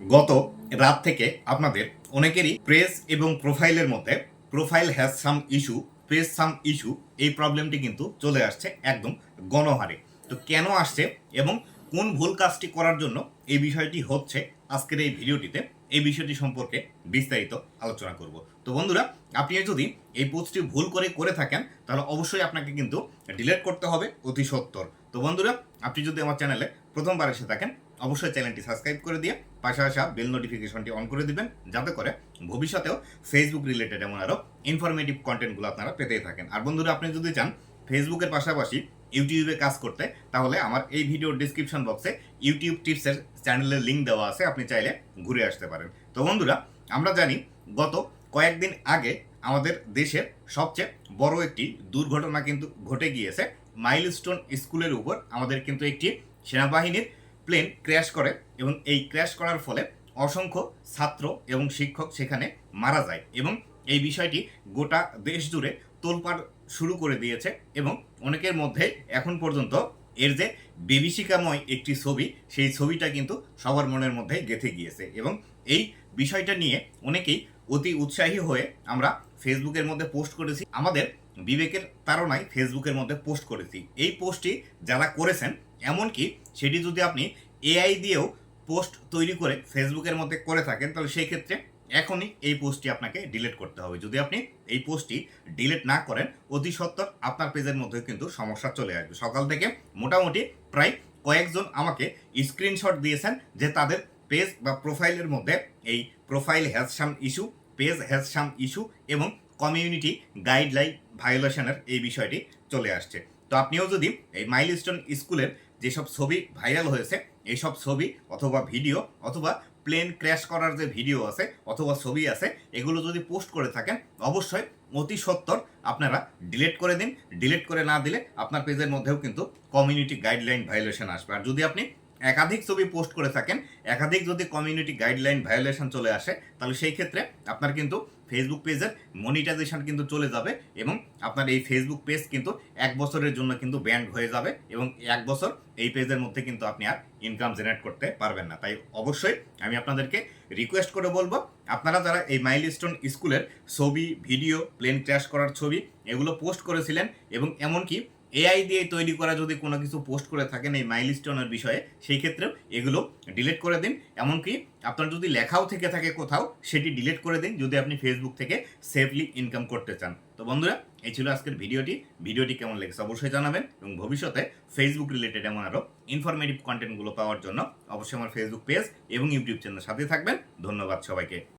গত রাত থেকে আপনাদের অনেকেরই প্রেস এবং প্রোফাইলের মধ্যে profile has some issue press some issue এই প্রবলেমটি কিন্তু চলে আসছে একদম গণহারে। তো কেন আসছে এবং কোন ভুল কাজটি করার জন্য এই বিষয়টি হচ্ছে আজকের এই ভিডিওটিতে এই বিষয়টি সম্পর্কে বিস্তারিত আলোচনা করব। তো বন্ধুরা আপনি যদি এই পোস্টটি ভুল করে করে থাকেন, তাহলে অবশ্যই আপনাকে কিন্তু ডিলিট করতে হবে অতি সত্তর। তো বন্ধুরা, আপনি যদি আমার চ্যানেলে প্রথমবার এসে থাকেন অবশ্যই চ্যানেলটি সাবস্ক্রাইব করে দিয়ে পাশে আসা বেল নোটিফিকেশনটি অন করে দিবেন, যাতে করে ভবিষ্যতেও ফেসবুক রিলেটেড এমন আরও ইনফরমেটিভ কন্টেন্টগুলো আপনারা পেতেই থাকেন। আর বন্ধুরা, আপনি যদি চান ফেসবুকের পাশাপাশি ইউটিউবে কাজ করতে, তাহলে আমার এই ভিডিওর ডিসক্রিপশন বক্সে ইউটিউব টিপসের চ্যানেলের লিঙ্ক দেওয়া আছে, আপনি চাইলে ঘুরে আসতে পারেন। তো বন্ধুরা, আমরা জানি গত কয়েকদিন আগে আমাদের দেশের সবচেয়ে বড় একটি দুর্ঘটনা কিন্তু ঘটে গিয়েছে। মাইলস্টোন স্কুলের উপর আমাদের কিন্তু একটি সেনাবাহিনীর প্লেন ক্র্যাশ করে এবং এই ক্র্যাশ করার ফলে অসংখ্য ছাত্র এবং শিক্ষক সেখানে মারা যায় এবং এই বিষয়টি গোটা দেশ জুড়ে তোলপাড় শুরু করে দিয়েছে এবং অনেকের মধ্যে এখন পর্যন্ত এর যে বিভীষিকাময় একটি ছবি, সেই ছবিটা কিন্তু সবার মনের মধ্যে গেঁথে গিয়েছে এবং এই বিষয়টা নিয়ে অনেকেই অতি উৎসাহী হয়ে আমরা ফেসবুকের মধ্যে পোস্ট করেছি। আমাদের বিবেকের তাড়নায় ফেসবুকের মধ্যে পোস্ট করেছি। এই পোস্টটি যারা করেছেন, এমনকি সেটি যদি আপনি এআই দিয়েও পোস্ট তৈরি করে ফেসবুকের মধ্যে করে থাকেন, তাহলে সেই ক্ষেত্রে এখনই এই পোস্টটি আপনাকে ডিলিট করতে হবে। যদি আপনি এই পোস্টটি ডিলিট না করেন, অতি সত্বর আপনার পেজের মধ্যে কিন্তু সমস্যা চলে আসবে। সকাল থেকে মোটামুটি প্রায় কয়েকজন আমাকে স্ক্রিনশট দিয়েছেন যে তাদের পেজ বা প্রোফাইলের মধ্যে এই profile has some issue page has some issue এবং কমিউনিটি গাইডলাইন ভায়োলেশনের এই বিষয়টি চলে আসছে। তো আপনিও যদি এই মাইলস্টোন স্কুলের যেসব ছবি ভাইরাল হয়েছে এইসব ছবি অথবা ভিডিও অথবা প্লেন ক্র্যাশ করার যে ভিডিও আছে অথবা ছবি আছে, এগুলো যদি পোস্ট করে থাকেন, অবশ্যই অতি সত্তর আপনারা ডিলিট করে দিন। ডিলিট করে না দিলে আপনার পেজের মধ্যেও কিন্তু কমিউনিটি গাইডলাইন ভায়োলেশন আসবে। আর যদি আপনি একাধিক ছবি পোস্ট করে থাকেন, একাধিক যদি কমিউনিটি গাইডলাইন ভায়োলেশন চলে আসে, তাহলে সেই ক্ষেত্রে আপনার কিন্তু ফেসবুক পেজের মনিটাইজেশন কিন্তু চলে যাবে এবং আপনার এই ফেসবুক পেজ কিন্তু এক বছরের জন্য কিন্তু ব্যান্ড হয়ে যাবে এবং এক বছর এই পেজের মধ্যে কিন্তু আপনি আর ইনকাম জেনারেট করতে পারবেন না। তাই অবশ্যই আমি আপনাদেরকে রিকোয়েস্ট করে বলব, আপনারা যারা এই মাইলস্টোন স্কুলের ছবি ভিডিও প্লেন ক্র্যাশ করার ছবি, এগুলো পোস্ট করেছিলেন এবং এমনকি এআই দিয়ে তৈরি করা যদি কোনো কিছু পোস্ট করে থাকেন এই মাইলস্টোনের বিষয়ে, সেই ক্ষেত্রেও এগুলো ডিলিট করে দিন। এমনকি আপনার যদি লেখাও থেকে থাকে কোথাও, সেটি ডিলিট করে দিন যদি আপনি ফেসবুক থেকে সেফলি ইনকাম করতে চান। তো বন্ধুরা, এই ছিল আজকের ভিডিওটি। ভিডিওটি কেমন লেগেছে অবশ্যই জানাবেন এবং ভবিষ্যতে ফেসবুক রিলেটেড এমন আরও ইনফরমেটিভ কন্টেন্টগুলো পাওয়ার জন্য অবশ্যই আমার ফেসবুক পেজ এবং ইউটিউব চ্যানেল সাথে থাকবেন। ধন্যবাদ সবাইকে।